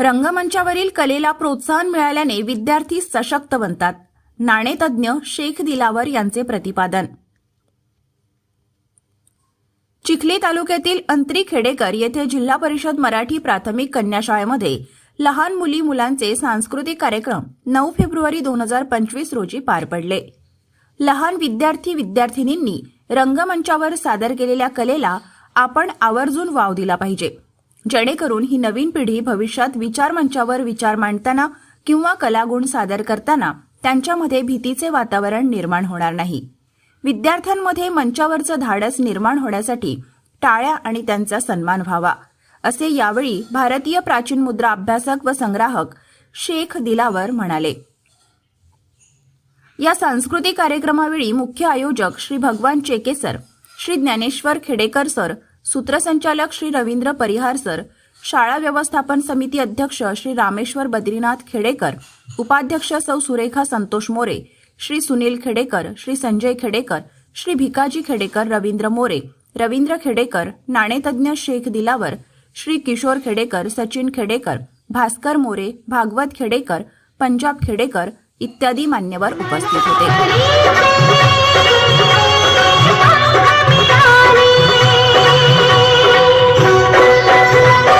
रंगमंचावरील कलेला प्रोत्साहन मिळाल्याने विद्यार्थी सशक्त बनतात. नाणेतज्ञ शेख दिलावर यांचे प्रतिपादन. चिखली तालुक्यातील अंत्री खेडेकर येथे जिल्हा परिषद मराठी प्राथमिक कन्या शाळेमध्ये लहान मुली मुलांचे सांस्कृतिक कार्यक्रम नऊ फेब्रुवारी दोन हजार पंचवीस रोजी पार पडले. लहान विद्यार्थी विद्यार्थिनींनी रंगमंचावर सादर केलेल्या कलेला आपण आवर्जून वाव दिला पाहिजे. जेणेकरून ही नवीन पिढी भविष्यात विचारमंचावर विचार मांडताना किंवा कलागुण सादर करताना त्यांच्यामध्ये भीतीचे वातावरण निर्माण होणार नाही. विद्यार्थ्यांमध्ये मंचावरचं धाडस निर्माण होण्यासाठी टाळ्या आणि त्यांचा सन्मान व्हावा असे यावेळी भारतीय प्राचीन मुद्रा अभ्यासक व संग्राहक शेख दिलावर म्हणाले. या सांस्कृतिक कार्यक्रमावेळी मुख्य आयोजक श्री भगवान चेकेसर श्री ज्ञानेश्वर खेडेकर सर सूत्रसंचालक श्री रवींद्र परिहार सर शाळा व्यवस्थापन समिती अध्यक्ष श्री रामेश्वर बद्रीनाथ खेडेकर उपाध्यक्ष सौ सुरेखा संतोष मोरे श्री सुनील खेडेकर श्री संजय खेडेकर श्री भिकाजी खेडेकर रवींद्र मोरे रवींद्र खेडेकर नाणेतज्ञ शेख दिलावर श्री किशोर खेडेकर सचिन खेडेकर भास्कर मोरे भागवत खेडेकर पंजाब खेडेकर इत्यादी मान्यवर उपस्थित होते.